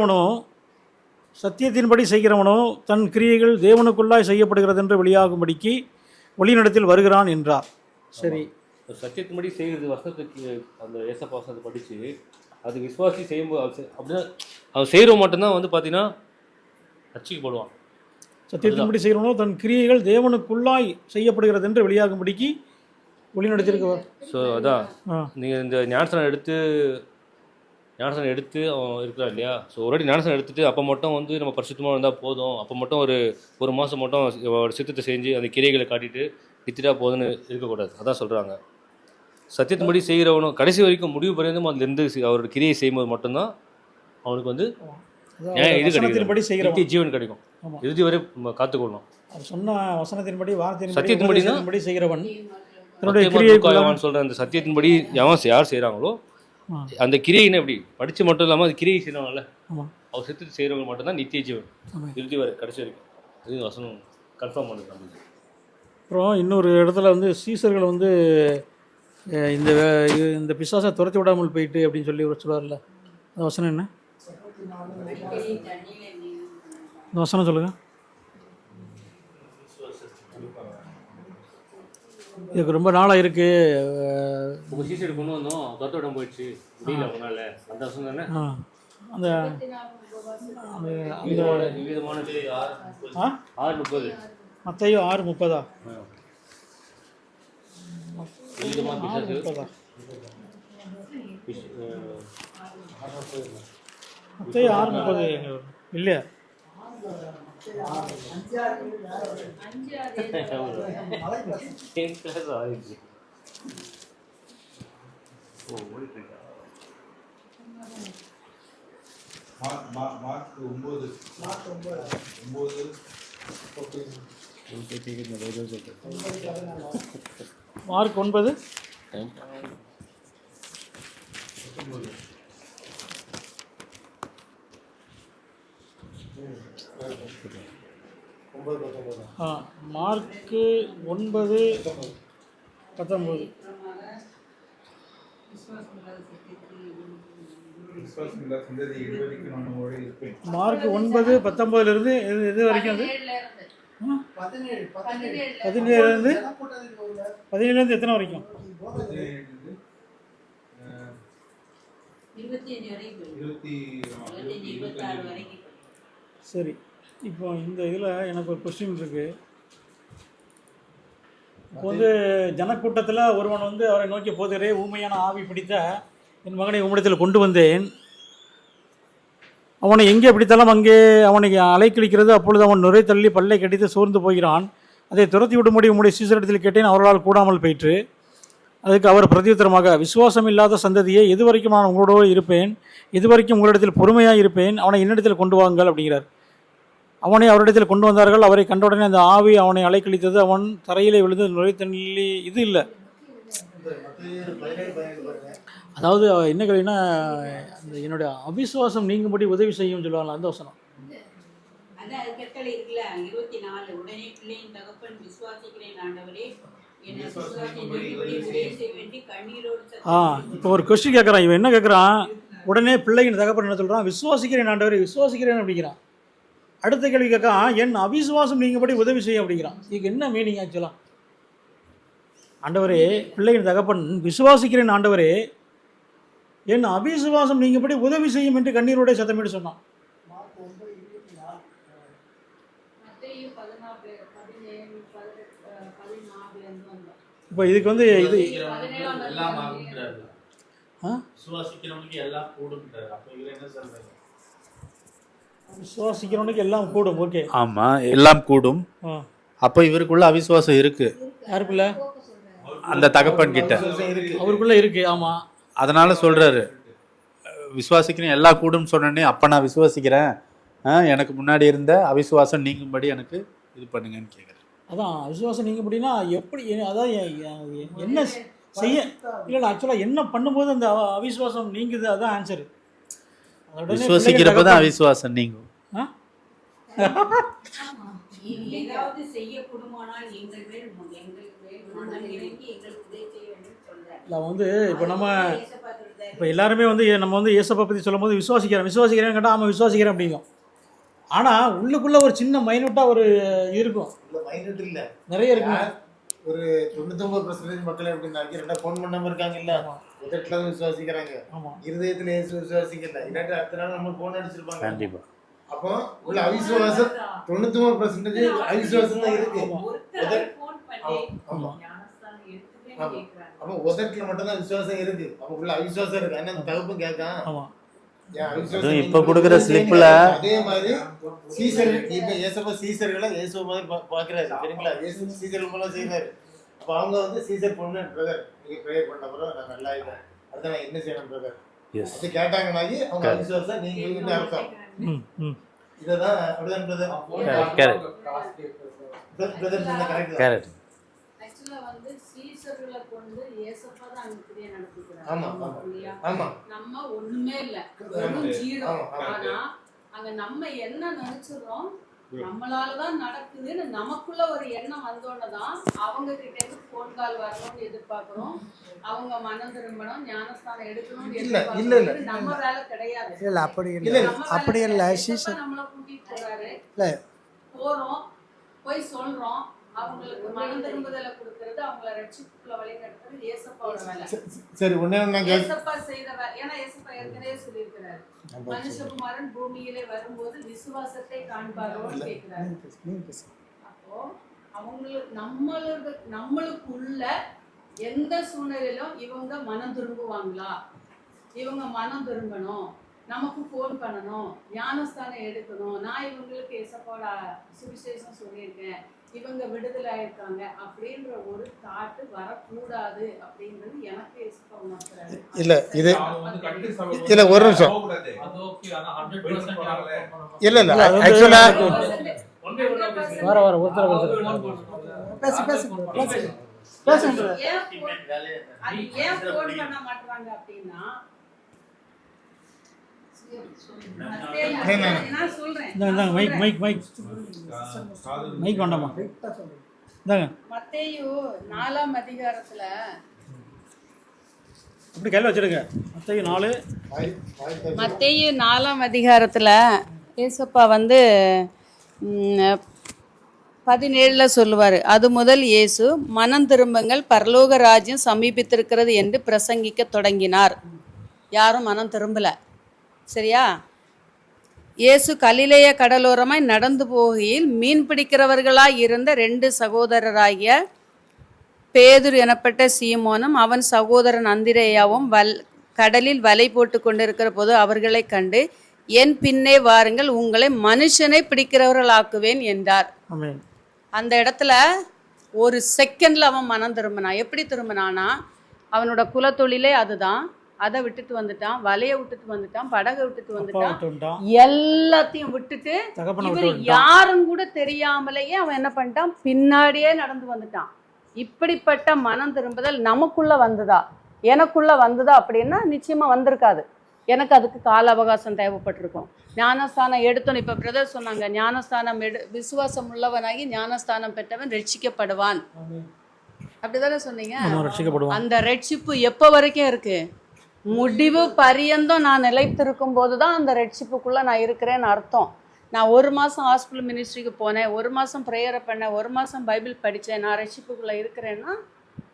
செய்கிறவனோ சத்தியத்தின்படி செய்கிறவனோ தன் கிரியைகள் தேவனுக்குள்ளாய் செய்யப்படுகிறது என்று வெளியாகும்படிக்கு வழிநடத்தில் வருகிறான் என்றார். சரி. சத்தியத்தின்படி செய்கிறது வசனத்துக்கு அந்த ஏசப்பா வசனத்தை படித்து அது விசுவாசி செய்யும்போது அப்படின்னா அவன் செய்கிறவன் மட்டும்தான் வந்து பார்த்தீங்கன்னா ரட்சிக்கப்படுவான் சத்தியத்தின்படி செய்கிறவனோ தன் கிரியைகள் தேவனுக்குள்ளாய் செய்யப்படுகிறது என்று வெளியாகும்படிக்கு வழிநடத்திருக்க ஸோ அதான். நீங்கள் இந்த ஞானசனம் எடுத்து ஞானசனம் எடுத்து அவன் இருக்கிறான் இல்லையா? ஸோ ஒரு வாட்டி ஞானசனம் எடுத்துட்டு அப்போ மட்டும் வந்து நம்ம பரிசுத்தமாக இருந்தால் போதும். அப்போ மட்டும் ஒரு ஒரு மாதம் மட்டும் அவரோட சித்தத்தை செஞ்சு அந்த கிரியைகளை காட்டிட்டு வித்துட்டா போதும்னு இருக்கக்கூடாது. அதான் சொல்கிறாங்க சத்தியத்தின்படி செய்கிறவனும் கடைசி வரைக்கும் முடிவு பரியந்தம் அதுலேருந்து அவரோட கிரியை செய்யும்போது மட்டும்தான் அவனுக்கு வந்து இது கிடைக்கும் ஜீவன் கிடைக்கும். இறுதி வரை காத்துக்கொள்ளணும். சொன்ன வசனத்தின்படி வார்த்தையின்படி சத்தியத்தின்படினா? உபதேசத்தின்படி செய்கிறவன் சொல்ற அந்த சத்தியத்தின்படி எவன் யார் செய்கிறாங்களோ. அந்த கிரியைன்னு எப்படி? படிச்சு மட்டும் இல்லாமல் அது கிரியை ஆமாம் அவர் செத்து செய்கிறவங்க மட்டும்தான் நித்திய ஜீவன். ஆமாம். இறுதி வரை கடைசி வரைக்கும். இது வசனம் கன்ஃபார்ம் பண்ணுது நம்மளுக்கு. அப்புறம் இன்னொரு இடத்துல வந்து சீசர்கள் வந்து இந்த இந்த பிசாசை துரத்தி விடாமல் போயிட்டு அப்படின்னு சொல்லி ஒரு சொல்லுவார்ல. அந்த வசனம் என்ன? இந்த வசனம் சொல்லுங்க. இதுக்கு ரொம்ப நாளாக இருக்கு. அஹ், உங்க சீசைடு கொண்டு வந்தோம். தொத்தோடம் போயிடுச்சு. முடியல அவனால அந்த வசனம் தானே? அந்த ஆறு முப்பது. மத்தையோ ஆறு முப்பதா. முப்பதா? மத்தையோ ஆறு முப்பது? எங்க வரும்? இல்லையா ஆயிடுச்சு ஓ ஓடிட்டு இருக்கா மா- மா- மார்க் ஒன்பது ஒன்பது மார்க் ஒன்பது ஆ மார்க்கு ஒன்பது பத்தொம்போது மார்க் ஒன்பது பத்தொம்போதுலேருந்து எது எது வரைக்கும் அது? பதினேழுலேருந்து பதினேழுலேருந்து எத்தனை வரைக்கும். சரி. இப்போ இந்த இதில் எனக்கு ஒரு கொஸ்டின் இருக்குது இப்போ வந்து ஜனக்கூட்டத்தில் ஒருவன் வந்து அவரை நோக்கி போதரே ஊமையான ஆவி பிடித்த என் மகனை உம்மிடத்தில் கொண்டு வந்தேன். அவனை எங்கே பிடித்தாலும் அங்கே அவனை அலைக்கழிக்கிறது. அப்பொழுது அவன் நுரை தள்ளி பல்லை கடித்து சோர்ந்து போகிறான். அதை துரத்தி விடும்படி உம்முடைய சீசரிடத்தில் கேட்டேன் அவர்களால் கூடாமல் போயிற்று. அதுக்கு அவர் பிரதியுத்தரமாக விசுவாசம் இல்லாத சந்ததியே எது வரைக்கும் நான் உங்களோடு இருப்பேன்? இது வரைக்கும் உங்களிடத்தில் பொறுமையாக இருப்பேன்? அவனை என்னிடத்தில் கொண்டு வாங்கள் அப்படிங்கிறார். அவனை அவரிடத்தில் கொண்டு வந்தார்கள். அவரை கண்டவுடனே அந்த ஆவி அவனை அலைக்கழித்தது. அவன் தரையிலே விழுந்து நுழைத்தண்ணி இது இல்லை. அதாவது என்ன கேள்வினா அந்த என்னுடைய அவிசுவாசம் நீங்கும்படி உதவி செய்யும் சொல்லுவாங்க அந்த வசனம். ஆ இப்போ ஒரு கொஸ்டின் கேட்குறான் இவன் என்ன கேட்குறான் உடனே பிள்ளையின் தகப்பன் என்ன சொல்கிறான் விசுவாசிக்கிறேன் ஆண்டவரே விசுவாசிக்கிறேன் அப்படிங்கிறான். அடுத்த கேள்வி கேட்கான் என் அவிசுவாசம் நீங்கபடி உதவி செய்யும் அப்படிங்கிறான். இதுக்கு என்ன மீனிங் ஆக்சுவலாக ஆண்டவரே பிள்ளையின் தகப்பன் விசுவாசிக்கிறேன் ஆண்டவரே என் அவிசுவாசம் நீங்கபடி உதவி செய்யும் என்று கண்ணீரோட சத்தமிட்டு சொன்னான். இப்போ இதுக்கு வந்து இது ஆ சுவாசிக்கிறவனுக்கு எல்லாம் கூடுன்றாரு அப்ப இவர் என்ன சொல்றாரு விசுவாசிக்கிறவனுக்கு எல்லாம் கூடும் ஓகே. ஆமாம் எல்லாம் கூடும். அப்போ இவருக்குள்ள அவிசுவாசம் இருக்கு. யாருக்குள்ள? அந்த தகப்பன் கிட்ட அவருக்குள்ள இருக்கு ஆமாம் அதனால சொல்றாரு. விசுவாசிக்கிறேன் எல்லா கூடும் சொன்னோடனே அப்ப நான் விசுவாசிக்கிறேன். எனக்கு முன்னாடி இருந்த அவிசுவாசம் நீங்கும்படி எனக்கு இது பண்ணுங்கன்னு கேட்குறேன் அதான் விசுவாசம் நீங்கள் அப்படின்னா எப்படி அதான் என்ன செய்ய இல்லை ஆக்சுவலாக என்ன பண்ணும்போது அந்த அவ- அவிசுவாசம் நீங்குது அதான் ஆன்சர் விசுவாசிக்கிறப்ப தான் அவிசுவாசம் நீங்கும். இல்லை வந்து இப்போ நம்ம. இப்போ எல்லாருமே வந்து நம்ம வந்து ஏசப்பா பற்றி சொல்லும்போது விசுவாசிக்கிறேன் விசுவாசிக்கிறேன்னு கேட்டால் ஆமாம் விசுவாசிக்கிறேன் அப்படிங்கும். ஆனால் உள்ளுக்குள்ளே ஒரு சின்ன மைனூட்டாக ஒரு இருக்கும். இல்ல மைனட் இல்ல. நிறைய இருக்குங்க. ஒரு தொண்ணூத்தொன்பது பர்சன்டேஜ் மக்கள் எப்படின்னாக்க ரெண்டா ஃபோன் பண்ணாம இருக்காங்க இல்ல? முதல்ல தான் விசுவாசிக்கிறாங்க இருதயத்துல இயேசு விசுவாசிக்கல. இல்லாட்டி அடுத்த நாள் நம்ம போன் அடிச்சிருப்பாங்க. கண்டிப்பா. அப்போ உள்ள அவிசுவாசம் தொண்ணூத்தொன்பது பர்சன்டேஜ் அவிசுவாசம் தான் இருக்கு. அப்போ உதட்டுல மட்டும் தான் விசுவாசம் இருக்கு. அப்ப உள்ள அவிசுவாசம் இருக்கு? என்ன அதுவும் நீங்க இப்ப கொடுக்குற ஸ்லிப்ல அதே மாதிரி சீசர் இப்ப ஏசப்ப சீசர்களை இயேசு மாதிரி பா- பாக்குறாரு சரிங்களா இயேசு சீசர் மூலம் செய்யறாரு அப்ப அவங்க வந்து சீசர் பொண்ணு பிரதர் நீங்க ப்ரேயர் பண்ண அப்புறம் நான் நல்லா இருக்கேன் அதான் நான் என்ன செய்யணும் பிரதர் எஸ் அது கேட்டாங்கன்னாக்கி அவங்க அவிசுவாசம் நீங்க வந்து அர்த்தம் இததான் அப்படிதான் பிரதர் கரெக்ட் வந்து சீசர்களை கொண்டு ஏசப்பா தான் அங்க கிரியை ஆமா. இல்லையா? நம்ம ஒண்ணுமே இல்ல. வெறும் ஜீரோ. ஆனா அங்க நம்ம என்ன நினைச்சிடுறோம் நம்மளாலதான் நடக்குதுன்னு நமக்குள்ள ஒரு எண்ணம் வந்தோடனே தான் அவங்க கிட்ட இருந்து போன் கால் வரணும்னு எதிர்பார்க்கிறோம். அவங்க மனம் திரும்பணும் ஞானஸ்தானம் எடுக்கணும்னு இல்ல, இல்ல, இல்ல. நம்ம வேலை கிடையாது. இல்லை அப்படி இல்ல, அப்படி இல்லை. சீசன். நம்மள கூட்டிட்டு போறாரு. இல்லை. போறோம் போய் சொல்றோம். சரி நான் கேட்க ஏசப்பா செய்த ஏன்னா ஏசப்பா ஏற்கனவே சொல்லியிருக்கிறாரு. மனுஷகுமாரன் பூமியிலே வரும்போது விசுவாசத்தை காண்பாரோன்னு கேட்கிறாரு. அப்போ அவங்களுக்கு நம்மளுக்கு நம்மளுக்குள்ள எந்த சூழ்நிலையிலும் இவங்க மனம் திரும்புவாங்களா? இவங்க மனம் திரும்பணும். நமக்கு ஃபோன் பண்ணணும். ஞானஸ்தானம் எடுக்கணும். நான் இவங்களுக்கு ஏசப்பாவோட சுவிசேஷம் சொல்லியிருக்கேன். இவங்க விடுதலை ஆயிருக்காங்க அப்படின்ற ஒரு தாட்டு வரக்கூடாது அப்படின்றது எனக்கு இல்ல இது இல்ல, ஒரு நிமிஷம். இல்ல இல்ல ஆக்சுவலா. வர வர ஒருத்தர் ஒருத்தர். பேசு, பேசு, பேசு. பேசுங்க ஏன் phone- அது ஏன் ஃபோன் பண்ண மாட்டாங்க அப்படின்னா இந்தாங்க இந்தாங்க மைக் மைக் மைக் காது மைக் வேண்டாமா? இந்தாங்க. மத்தேயு நாலாம் அதிகாரத்துல அப்படி கையில் வச்சிடுங்க. மற்ற நாலு. மத்தேயு நாலாம் அதிகாரத்துல ஏசப்பா வந்து பதினேழுல சொல்லுவார் அது முதல் இயேசு மனம் திரும்புங்கள் பரலோக ராஜ்யம் சமீபித்திருக்கிறது என்று பிரசங்கிக்க தொடங்கினார். யாரும் மனம் திரும்பல. சரியா? இயேசு கலிலேய கடலோரமாய் நடந்து போகையில் மீன் பிடிக்கிறவர்களாய் இருந்த ரெண்டு சகோதரராகிய பேதுரு எனப்பட்ட சீமோனும் அவன் சகோதரன் அந்திரேயாவும் வல் கடலில் வலை போட்டு கொண்டிருக்கிற போது அவர்களை கண்டு என் பின்னே வாருங்கள் உங்களை மனுஷனை பிடிக்கிறவர்களாக்குவேன் என்றார். அந்த இடத்துல ஒரு செகண்ட்ல அவன் மனம் திரும்பினான். எப்படி திரும்பினானா அவனோட குலத்தொழிலே அதுதான். அதை விட்டுட்டு வந்துட்டான் வலையை விட்டுட்டு வந்துட்டான் படகை விட்டுட்டு வந்துட்டான். எல்லாத்தையும் விட்டுட்டு இவர் யாரும் கூட தெரியாமலேயே அவன் என்ன பண்ணிட்டான்? பின்னாடியே நடந்து வந்துட்டான். இப்படிப்பட்ட மனம் திரும்புதல் நமக்குள்ள வந்ததா? எனக்குள்ள வந்ததா அப்படின்னா நிச்சயமா வந்திருக்காது. எனக்கு அதுக்கு கால அவகாசம் தேவைப்பட்டிருக்கும். ஞானஸ்தானம் எடுத்தோம் இப்போ பிரதர் சொன்னாங்க ஞானஸ்தானம் எடு விசுவாசம் உள்ளவனாகி ஞானஸ்தானம் பெற்றவன் ரட்சிக்கப்படுவான். அப்படிதானே சொன்னீங்க? அந்த ரட்சிப்பு எப்போ வரைக்கும் இருக்கு? முடிவு பரியந்தம் நான் நிலைத்திருக்கும் போது தான் அந்த ரட்சிப்புக்குள்ள நான் இருக்கிறேன்னு அர்த்தம். நான் ஒரு மாதம் ஹாஸ்பிட்டல் மினிஸ்ட்ரிக்கு போனேன் ஒரு மாதம் ப்ரேயரை பண்ணேன் ஒரு மாதம் பைபிள் படித்தேன் நான் ரட்சிப்புக்குள்ளே இருக்கிறேன்னா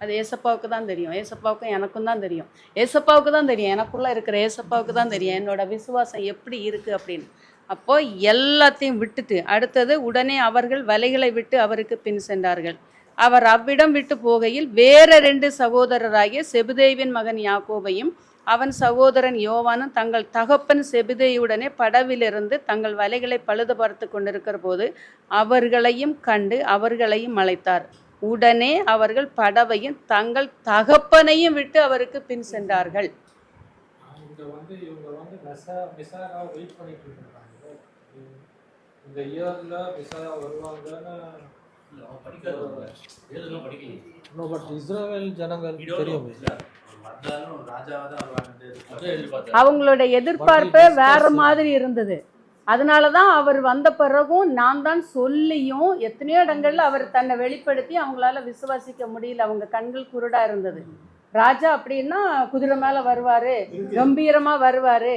அது ஏசப்பாவுக்கு தான் தெரியும். ஏசப்பாவுக்கும் எனக்கும் தான் தெரியும். ஏசப்பாவுக்கு தான் தெரியும். எனக்குள்ளே இருக்கிற ஏசப்பாவுக்கு தான் தெரியும். என்னோட விசுவாசம் எப்படி இருக்குது அப்படின்னு. அப்போ எல்லாத்தையும் விட்டுட்டு அடுத்தது உடனே அவர்கள் வலைகளை விட்டு அவருக்கு பின் சென்றார்கள். அவர் அவ்விடம் விட்டு போகையில் வேற ரெண்டு சகோதரராகிய செபுதேவின் மகன் யாக்கோபையும் அவன் சகோதரன் யோவானும் தங்கள் தகப்பன் செபுதேயுடனே படவிலிருந்து தங்கள் வலைகளை பழுது பார்த்து கொண்டிருக்கிற போது அவர்களையும் கண்டு அவர்களையும் அழைத்தார். உடனே அவர்கள் படவையும் தங்கள் தகப்பனையும் விட்டு அவருக்கு பின் சென்றார்கள். இங்க வந்து இவங்க வந்து மெசா மிசாரா வெயிட் பண்ணிட்டு இருக்காங்க. இந்த இயர்ல மிசாரா வருவாங்கன்னு No, but இஸ்ரவேல் ஜனங்கள் தெரியும். அவங்களோட எதிர்பார்ப்பே வேற மாதிரி இருந்தது. அதனால தான் அவர் வந்த பிறகும் நான் தான் சொல்லியும் எத்தனையோ இடங்கள்ல அவர் தன்னை வெளிப்படுத்தி அவங்களால விசுவாசிக்க முடியல. அவங்க கண்கள் குருடா இருந்தது. ராஜா அப்படின்னா குதிரை மேல வருவாரு. கம்பீரமா வருவாரு.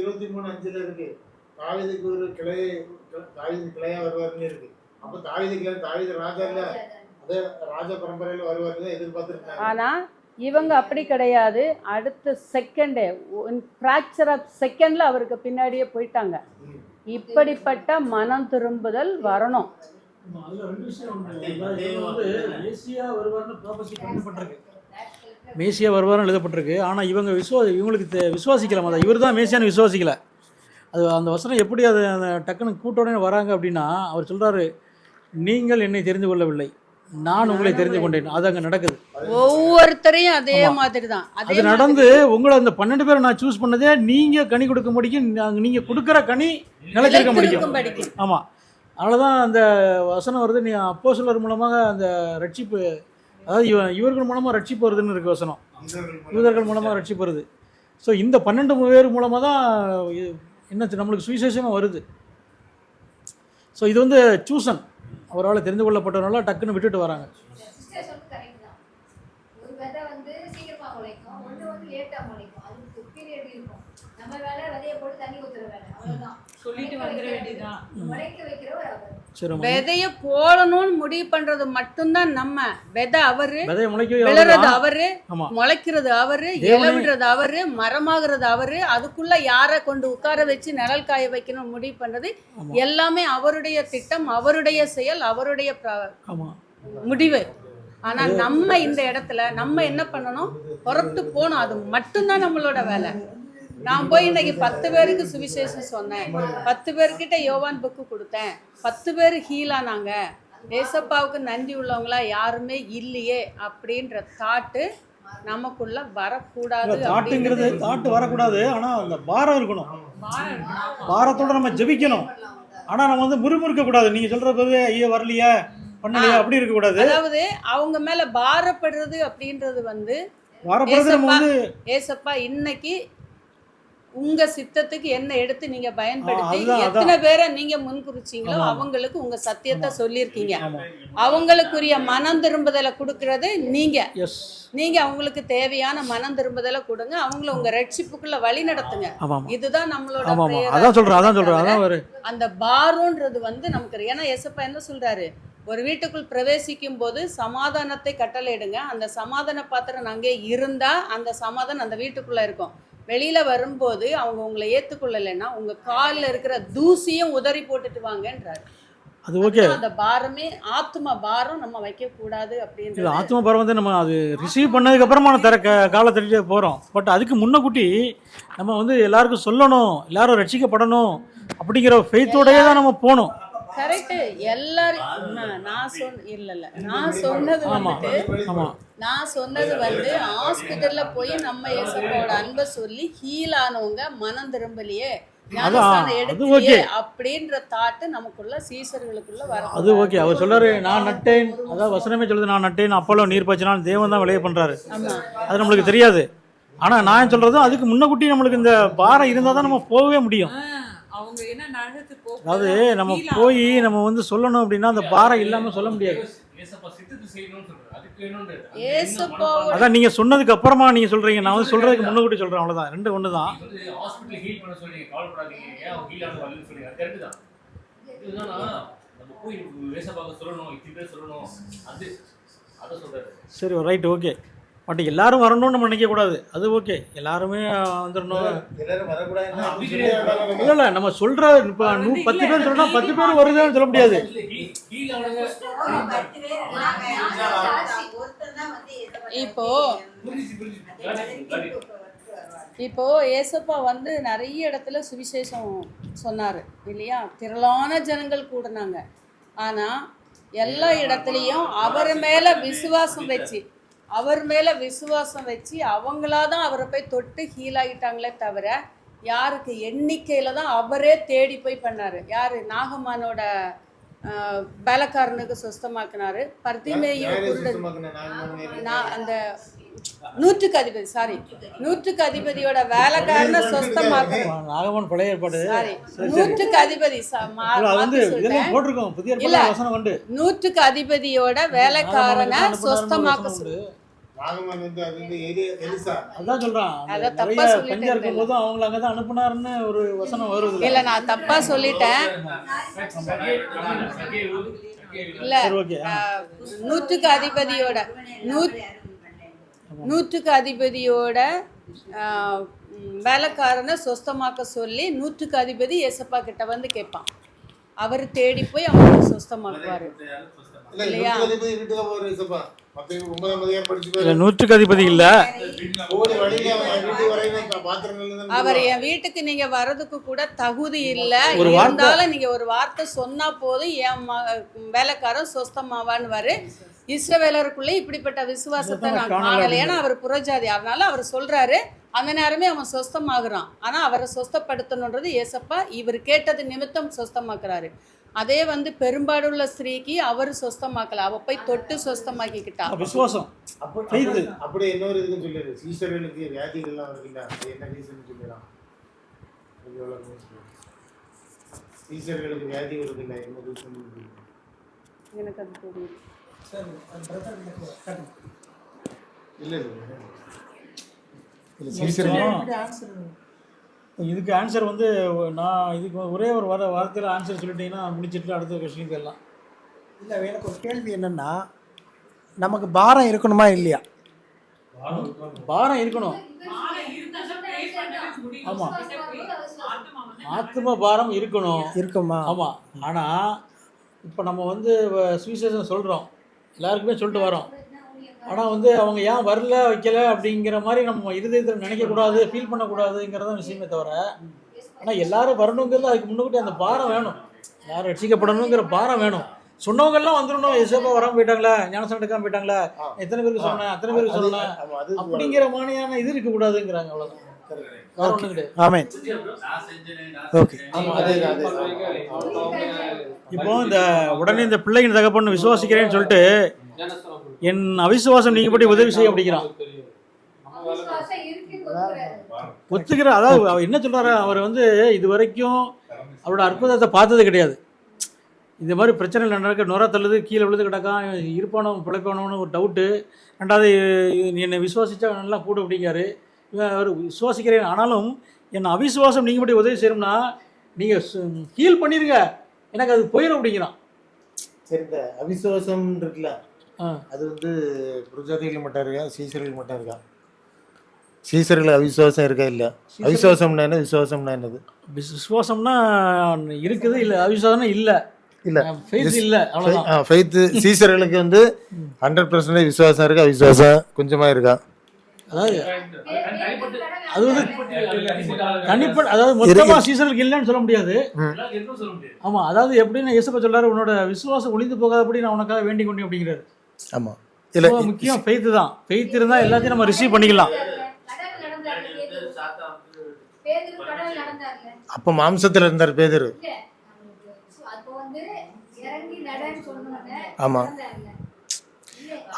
இருபத்தி மூணு அஞ்சுல இருக்கு. தாவீதுக்கு ஒரு கிளை தாவீது கிளையா வருவாருன்னு இருக்கு. அப்ப தாவீது கிளை தாவீது ராஜா இல்ல. அதே ராஜ பரம்பரையில வருவாருன்னு எதிர்பார்த்துருக்காங்க ஆனா இவங்க அப்படி கிடையாது. அடுத்த செகண்டே ஃப்ராக்சர் ஆஃப் செகண்டில் அவருக்கு பின்னாடியே போயிட்டாங்க. இப்படிப்பட்ட மனம் திரும்புதல் வரணும். மேசியா வருவார்னு மேசியா எழுதப்பட்டிருக்கு. ஆனால் இவங்க விசுவா இவங்களுக்கு விசுவாசிக்கல அதான் இவர் தான் மேசியான்னு விசுவாசிக்கல. அது அந்த வசனம் எப்படி அது அந்த டக்குன்னு கூட்டோடனே வராங்க அப்படின்னா அவர் சொல்கிறாரு நீங்கள் என்னை தெரிந்து கொள்ளவில்லை. நான் உங்களை தெரிந்து கொண்டேன் அது அங்கே நடக்குது. ஒவ்வொருத்தரையும் அதே. மாதிரி தான் அதே நடந்து உங்களை அந்த பன்னெண்டு பேரை நான் சூஸ் பண்ணதே நீங்கள் கனி கொடுக்க முடியும். நீங்கள் கொடுக்குற கனி நிலைச்சிருக்க முடியும். ஆமாம் அவ்வளோதான் அந்த வசனம் வருது. நீ அப்போ மூலமாக அந்த ரட்சிப்பு அதாவது இவ இவர்கள் மூலமாக ரட்சிப்பு வருதுன்னு இருக்கு வசனம். யூதர்கள் மூலமாக ரட்சிப்பு வருது. ஸோ இந்த பன்னெண்டு பேர் மூலமாக தான் என்ன நம்மளுக்கு சுவிசேஷமாக வருது. ஸோ இது வந்து சூசன் அவரால் தெரிந்து கொள்ளப்பட்டவனால டக்குன்னு விட்டுட்டு வராங்க. சிஸ்டர் சொல்றது கரெக்ட் தான். ஒரு விதை வந்து சீக்கிரமா முளைக்கும் ஒன்று வந்து லேட்டா முளைக்கும். அதுக்கு பீரியட் இருக்கும். நம்ம வேலை விதைய போட்டு தண்ணி ஊத்துற வேலை. அவ்வளவுதான். சொல்லிட்டு வந்துட வேண்டியதுதான். அவர் சரி நம்ம விதைய போடணும்னு முடிவு பண்றது மட்டும்தான் நம்ம. விதை அவரு அவ்வளவுதான். அவரு முளைக்கிறது அவரு தேவனே- இலை விடுறது அவரு மரமாகிறது அவரு அதுக்குள்ள யாரை கொண்டு உட்கார வச்சு நிழல் காய வைக்கணும் முடிவு பண்றது. எல்லாமே அவருடைய திட்டம் அவருடைய செயல் அவருடைய முடிவு. ஆனா நம்ம இந்த இடத்துல நம்ம என்ன பண்ணணும்? புறப்பட்டு போகணும். அது மட்டும்தான் நம்மளோட வேலை. நான் போய் இன்னைக்கு பத்து பேருக்கு சுவிசேஷம் சொன்னேன். பத்து பேர்கிட்ட யோவான் புக்கு கொடுத்தேன். பத்து பேர் ஹீலானாங்க ஏசப்பாவுக்கு நன்றி உள்ளவங்களா யாருமே இல்லையே அப்படின்ற தாட்டு நமக்குள்ள வரக்கூடாது தாட்டுங்கிறது தாட்டு வரக்கூடாது. ஆனால் அந்த பாரம் இருக்கணும். பாரத்தோட நம்ம ஜெபிக்கணும். ஆனால் நம்ம வந்து முறுமுறுக்க கூடாது நீங்கள் சொல்கிற போது ஐயோ வரலையா பண்ணலையா அப்படி இருக்கக்கூடாது. அதாவது அவங்க மேல பாரப்படுறது அப்படின்றது வந்து ஏசப்பா இன்னைக்கு உங்க சித்தத்துக்கு என்ன எடுத்து நீங்க பயன்படுத்தி. எத்தனை பேரை நீங்க முன்குறிச்சீங்களோ. அவங்களுக்கு உங்க சத்தியத்தை சொல்லியிருக்கீங்க. அவங்களுக்குரிய மனம் திரும்புதலை கொடுக்கறது நீங்க. நீங்க அவங்களுக்கு தேவையான மனம் திரும்புதலை கொடுங்க. அவங்கள உங்க ரட்சிப்புக்குள்ள வழி நடத்துங்க. இதுதான் நம்மளோட அதான் சொல்கிறேன் அதான் ஒரு அந்த பாரோன்றது வந்து நமக்கு ஏன்னா ஏசப்பா என்ன சொல்றாரு? ஒரு வீட்டுக்குள் பிரவேசிக்கும் போது சமாதானத்தை கட்டளையிடுங்க. அந்த சமாதான பாத்திரம் அங்கே இருந்தா அந்த சமாதானம் அந்த வீட்டுக்குள்ள இருக்கும். வெளியில வரும்போது அவங்க உங்களை ஏத்துக்கொள்ளலைன்னா உங்க காலில் இருக்கிற தூசியும் உதறி போட்டுட்டு வாங்கன்றாரு. அது ஓகே. அந்த பாரமே ஆத்ம பாரம் நம்ம வைக்க கூடாது இது அப்படின்றது ஆத்ம பரம் வந்து நம்ம அது ரிசீவ் பண்ணதுக்கப்புறமா நம்ம தர காலை தள்ளிட்டே போகிறோம் பட் அதுக்கு முன்னக்கூட்டி நம்ம வந்து எல்லாருக்கும் சொல்லணும் எல்லாரும் ரட்சிக்கப்படணும் அப்படிங்கிற ஃபெய்த்தோடயே தான் நம்ம போகணும். கரெக்ட் எல்லாரும் நான் சொன்ன இல்ல இல்ல. நான் சொன்னது வந்துட்டு நான் சொன்னது வந்து ஹாஸ்பிட்டல்ல போய் நம்ம ஏசப்பாவோட அன்பை சொல்லி ஹீல் ஆனவங்க மனம் திரும்பலையே. அப்படின்ற தாட்டு நமக்குள்ள சீசர்களுக்குள்ள வர அது ஓகே. அவர் சொல்றாரு நான் நட்டேன். அதாவது வசனமே சொல்லுது நான் நட்டேன் அப்போலோ நீர் பாய்ச்சினால் தேவன் தான் விளைய பண்ணுறாரு ஆமா. அது நம்மளுக்கு தெரியாது. ஆனால் நான் சொல்கிறதும் அதுக்கு முன்னக்கூட்டி நம்மளுக்கு இந்த பாரம் இருந்தால் தான் நம்ம போகவே முடியும். அதாவது நம்ம போய் நம்ம வந்து சொல்லணும் அப்படின்னா அந்த பாரம் இல்லாமல் சொல்ல முடியாது. அதான் நீங்கள் சொன்னதுக்கு அப்புறமா நீங்கள் சொல்கிறீங்க நான் வந்து சொல்கிறதுக்கு முன்னக்கூட்டி சொல்கிறேன் அவ்வளோதான் ரெண்டு ஒன்று தான். சரி ரைட் ஓகே பட் எல்லாரும் வரணும்னு நம்ம நினைக்கக்கூடாது. அது ஓகே எல்லாருமே வந்துடணும். இல்லை இல்லை நம்ம சொல்கிற இப்போ நூ பத்து பேர் சொல்லணும் பத்து பேர் வருதுன்னு சொல்ல முடியாது. இப்போ. இப்போ ஏசப்பா வந்து நிறைய இடத்துல சுவிசேஷம் சொன்னார் இல்லையா? திரளான ஜனங்கள் கூடினாங்க. ஆனால் எல்லா இடத்துலையும் அவர் மேலே விசுவாசம் வச்சு அவர் மேலே விசுவாசம் வச்சு அவங்களா தான் அவரை போய் தொட்டு ஹீல் ஆகிட்டாங்களே தவிர யாருக்கு எண்ணிக்கையில் தான் அவரே தேடி போய் பண்ணார். யார்? நாகமானோட வேலைக்காரனுக்கு சுஸ்தமாக்குனாரு. பர்திமேயு யாரு குருடன் சுத்தமாக்குன நாகமணி யாரு? நான் அந்த நூற்றுக்கு அதிபதி சாரி நூற்றுக்கு அதிபதியோட வேலைக்காரனை சொஸ்தமாக்கணும். நாகமன் பழைய ஏற்பாடு. சாரி நூற்றுக்கு அதிபதி போட்டிருக்கோம். நூற்றுக்கு அதிபதியோட வேலைக்காரனை சொஸ்தமாக்க. ஆகமன் வந்து அது வந்து எலி- எலிசா. அதான் சொல்றான். அந்த அதான் தப்பா நிறைய சொல்லிட்டேன் பஞ்சம் இருக்கும் போதும் அவங்கள அங்கே தான் அனுப்புனாருன்னு ஒரு வசனம் வருது. இல்ல நான் தப்பா சொல்லிட்டேன். இல்ல நூற்றுக்கு அதிபதியோட நூத் நூற்றுக்கு அதிபதியோட வேலைக்காரனை சொஸ்தமாக்க சொல்லி நூற்றுக்கு அதிபதி ஏசப்பா கிட்ட வந்து கேட்பான். அவர் தேடி போய் அவனுக்கு சொஸ்தமாக்குவாரு. இல்லையா? நூற்றுக்கு அதிபதி இல்லை அவர் என் வீட்டுக்கு நீங்க வர்றதுக்கு கூட தகுதி இல்ல. இருந்தாலும் நீங்க ஒரு வார்த்தை சொன்னா போதும் என் ம- வேலைக்காரன் சொஸ்தமாவான்னு வரு இஸ்ரவேலருக்குள்ள இப்படிப்பட்ட விசுவாசத்தை நான் காணல. ஏன்னா அவர் புறஜாதி. அதனால அவர் சொல்றாரு அந்த நேரமே அவன் சொஸ்தமாகறான். ஆனா அவரை சொஸ்தப்படுத்தணுன்றது ஏசப்பா இவர் கேட்டது நிமித்தம் சொஸ்தமாக்குறாரு. அதே வந்து பெரும்பாடுள்ள ஸ்திரீக்கு அவர் சொஸ்தமாக்கல. அவ போய் தொட்டு சொஸ்தமாக்கிக்கிட்டா. விசுவாசம். அப்படி இன்னொரு இதுக்கும் சொல்லிடு. சீசர்களுக்கு வியாதிகள்லாம் அது என்ன ரீசன் சொல்லுங்க. சீசர்களுக்கு வியாதி வருதுல்ல என்ன ரீசன் எனக்கு அது தெரியும். இல்ல இல்ல இதுக்கு ஆன்சர் வந்து நான் இதுக்கு ஒரே ஒரு வர வார்த்தையில் ஆன்சர் சொல்லிட்டீங்கன்னா முடிச்சிட்டு அடுத்த கொஸ்டின் போயிடலாம். இல்லை எனக்கு ஒரு கேள்வி என்னன்னா நமக்கு பாரம் இருக்கணுமா இல்லையா? பாரம் இருக்கணும். ஆனா இருந்தாலும் pray பண்ணவே முடியும். ஆமா. ஆத்மா வந்து ஆத்ம பாரம் இருக்கணும். இருக்குமா? ஆமாம் ஆனால் இப்போ நம்ம வந்து சுவிசேஷம் சொல்கிறோம் எல்லாருக்குமே சொல்லிட்டு வரோம். ஆனால் வந்து அவங்க ஏன் வரல வைக்கல அப்படிங்கிற மாதிரி நம்ம இருதயத்தில் நினைக்கக்கூடாது ஃபீல் பண்ணக்கூடாதுங்கிறத விஷயமே தவிர ஆனால் எல்லாரும் வரணுங்கிறது அதுக்கு முன்னுக்கூட்டி அந்த பாரம் வேணும். யாரும் ரட்சிக்கப்படணுங்கிற பாரம் வேணும். சொன்னவங்க எல்லாம் வந்துடணும். எசப்பா வராமல் போயிட்டாங்களே ஞானசம் எடுக்காம போயிட்டாங்களே எத்தனை பேருக்கு சொன்னேன் அத்தனை பேருக்கு சொன்னேன். அப்படிங்கிற மாதிரியான இது இருக்கக்கூடாதுங்கிறாங்க அவ்வளோதான். இப்போ இந்த உடனே இந்த பிள்ளைங்க தகப்பன்னு விசுவாசிக்கிறேன்னு சொல்லிட்டு என் அவிசுவாசம் நீங்கப்படி உதவி செய்ய அப்படிங்கிறான். ஒத்துக்கிற அதாவது அவர் என்ன சொல்றாரு அவர் வந்து இது வரைக்கும் அவரோட அற்புதத்தை பார்த்தது கிடையாது. இந்த மாதிரி பிரச்சனை நடக்க நுர தள்ளுது கீழே விழுது கிடக்கான் இருப்பானோ பிழைப்பானோன்னு ஒரு டவுட்டு ரெண்டாவது என்னை விசுவாசிச்சா நல்லா கூட அப்படிங்காரு இவன் அவர் விசுவாசிக்கிறேன். ஆனாலும் என் அவிசுவாசம் நீங்கள் மட்டும் உதவி செய்யணும்னா நீங்கள் ஹீல் பண்ணிருங்க. எனக்கு அது போயிடும் அப்படிங்கிறான். சரி இந்த அவிசுவாசம் இருக்குல்ல. அது வந்து புரஜாதிகள் மட்டும் இருக்கா சீசர்கள் மட்டும் இருக்கா? சீசர்கள் அவிசுவாசம் இருக்கா இல்ல அவிசுவாசம்னா என்ன விசுவாசம்னா என்னது? விசுவாசம்னா இருக்குது இல்லை அவிசுவாசம்னா இல்லை. இல்ல. ஃபெய்த் சீசர்களுக்கு வந்து ஹண்ட்ரட் பர்சன்டேஜ் விசுவாசம் இருக்கா? அவிசுவாசம் கொஞ்சமா இருக்கா? அதாவது அது வந்து தனிப்பட்ட அதாவது மொத்தமாக சீசனுக்கு இல்லைன்னு சொல்ல முடியாது. ஆமா அதாவது எப்படின்னு இயேசுப்பா சொல்றாரு உன்னோட விசுவாசம் ஒளிந்து போகாதபடி நான் உனக்காக வேண்டிக் கொண்டேன் அப்படிங்கிறாரு. ஆமா. இல்ல முக்கியம் ஃபெய்த் தான். ஃபெய்த் இருந்தா எல்லாத்தையும் நம்ம ரிசீவ் பண்ணிக்கலாம். அப்ப மாம்சத்துல இருந்தார் பேதரு. ஆமா.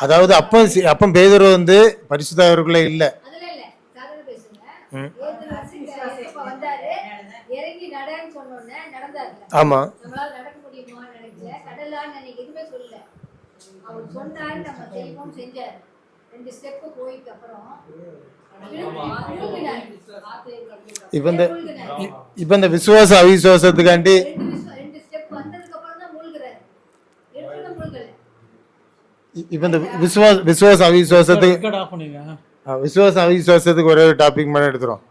அதாவது அப்போ அப்போ பேதரு வந்து இல்ல. இல்ல ஆமா. அவர் சொன்னாரு நம்ம செய்வோம் செஞ்சாரு. ரெண்டு ஸ்டெப் போயிட்டு அப்புறம். இப்ப இந்த இப்ப இந்த விசுவாச அவிசுவாசத்துக்காண்டி இப்ப இந்த விசுவாச விசுவாச அவிசுவாசத்துக்கு விசுவாச அவிசுவாசத்துக்கு ஒரே ஒரு டாபிக் மட்டும் எடுத்துரும்